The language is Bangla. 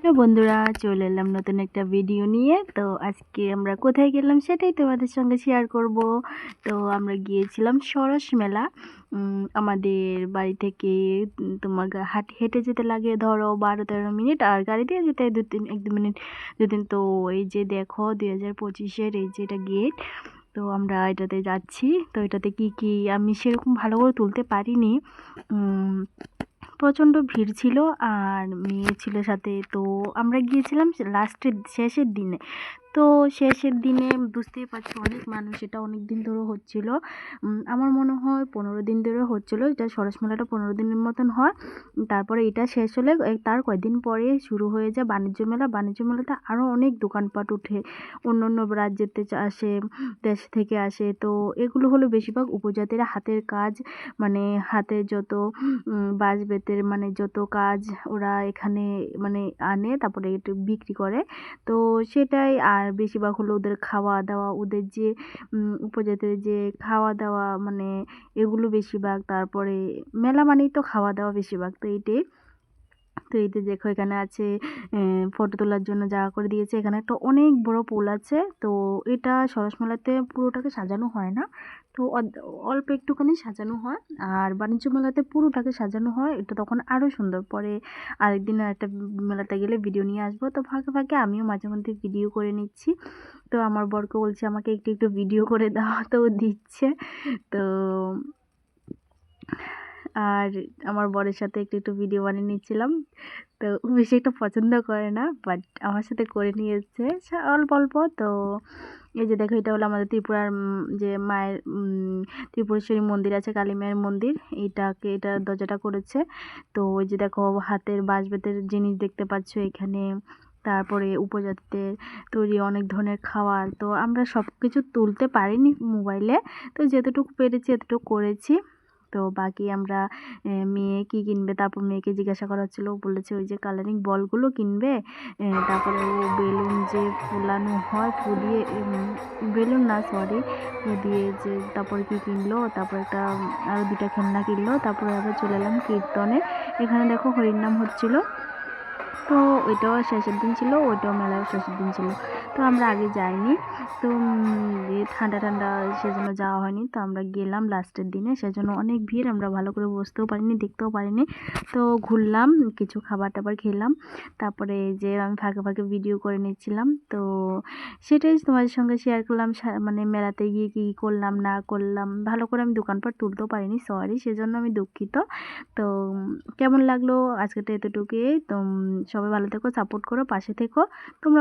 হ্যালো বন্ধুরা, চলে এলাম নতুন একটা ভিডিও নিয়ে। তো আজকে আমরা কোথায় গেলাম সেটাই তোমাদের সঙ্গে শেয়ার করব। তো আমরা গিয়েছিলাম সরস মেলা। আমাদের বাড়ি থেকে তোমার হাঁট হেঁটে যেতে লাগে ধরো বারো তেরো মিনিট, আর গাড়ি দিয়ে যেতে দু তিন এক দু মিনিট। দু তিন তো এই যে দেখো দুই হাজার পঁচিশের এই যে এটা গেট তো আমরা এটাতে যাচ্ছি। তো এটাতে কি কি আমি সেরকম ভালো করে তুলতে পারিনি। প্রচণ্ড ভিড় ছিল আর মেয়ে ছিল সাথে। তো আমরা গিয়েছিলাম লাস্টের শেষের দিনে। তো শেষের দিনে বুঝতেই পারছি অনেক মানুষ, এটা অনেক দিন ধরে হচ্ছিল আমার মনে হয় পনেরো দিন ধরে হচ্ছিল, এটা সরস মেলাটা পনেরো দিনের মতন হয়। তারপরে এটা শেষ হলে তার কয়েকদিন পরে শুরু হয়ে যায় বাণিজ্য মেলা। বাণিজ্য মেলাতে আরও অনেক দোকানপাট উঠে অন্য অন্য রাজ্যেতে আসে, দেশ থেকে আসে। তো এগুলো হলো বেশিরভাগ উপজাতিরা হাতের কাজ মানে হাতে যত বাঁশ বেতের মানে যত কাজ ওরা এখানে মানে আনে, তারপরে একটু বিক্রি করে। তো সেটাই আর বেশিরভাগ হলো ওদের খাওয়া দাওয়া, ওদের যে উপজাতির যে খাওয়া দাওয়া মানে এগুলো বেশিরভাগ, তারপরে মেলা মানেই তো খাওয়া দাওয়া বেশিরভাগ, তো এইটাই তো এই দেখো এখানে আছে ফটো তোলার জন্য জায়গা করে দিয়েছে। এখানে একটা অনেক বড় পুল আছে। তো এটা সরস মেলাতে পুরোটাকে সাজানো হয় না। তো অল্প একটুখানি সাজানো হয়। আর বাণিজ্য মেলাতে পুরোটাকে সাজানো হয়। এটা তখন আরও সুন্দর। পরে আরেকদিন একটা মেলাতে গেলে ভিডিও নিয়ে আসব। তো ফাঁকে ফাঁকে আমিও মাঝে মধ্যে ভিডিও করে নিচ্ছি। তো আমার বরকে বলছে, আমাকে একটু একটু ভিডিও করে দাও। তো দিচ্ছে। তো আর আমার বরের সাথে একটু একটু ভিডিও বানিয়ে নিচ্ছিলাম। তো বেশি একটা পছন্দ করে না বাট আমার সাথে করে নিয়ে এসছে অল্প অল্প। তো এই যে দেখো, এটা হলো আমাদের ত্রিপুরার যে মায়ের ত্রিপুরেশ্বরী মন্দির আছে, কালী মায়ের মন্দির। এইটাকে এটা দরজাটা করেছে। তো ওই যে দেখো, হাতের বাঁশ বেতের জিনিস দেখতে পাচ্ছ এখানে। তারপরে উপজাতিদের তৈরি অনেক ধরনের খাবার তো আমরা সব কিছু তুলতে পারিনি মোবাইলে। তো যতটুকু পেরেছি, এতটুকু করেছি। তো বাকি আমরা মেয়ে কি কিনবে? তারপর মেয়েকে জিজ্ঞাসা করা হচ্ছিল বলেছে ওই যে কালারিং বলগুলো কিনবে তারপরে ও বেলুন যে ফুলানো হয় ফুলিয়ে বেলুন না সরি দিয়ে যে তারপরে কি কিনলো, তারপর একটা আরও দুটা খেলনা কিনলো, তারপরে আবার চলে এলাম কীর্তনে। এখানে দেখো হরিনাম হচ্ছিল তো ওইটাও শেষের দিন ছিল, ওইটাও মেলার শেষের দিন ছিল। তো আমরা আগে যাইনি। তো ঠান্ডা ঠান্ডা সেজন্য যাওয়া হয়নি। তো আমরা গেলাম লাস্টের দিনে। সেজন্য অনেক ভিড়, আমরা ভালো করে বসতেও পারিনি, দেখতেও পারিনি। তো ঘুরলাম, কিছু খাবার টাবার খেলাম। তারপরে যে আমি ফাঁকে ফাঁকে ভিডিও করে নিচ্ছিলাম। তো সেটাই তোমাদের সঙ্গে শেয়ার করলাম। মানে মেলাতে গিয়ে কী করলাম, না করলাম, ভালো করে আমি দোকানপাট তুলতেও পারিনি সরি সেজন্য আমি দুঃখিত। তো কেমন লাগল? আজকেটা এতটুকুই। তো সবাই ভালো থেকো সাপোর্ট করো পাশে থেকো। তোমরা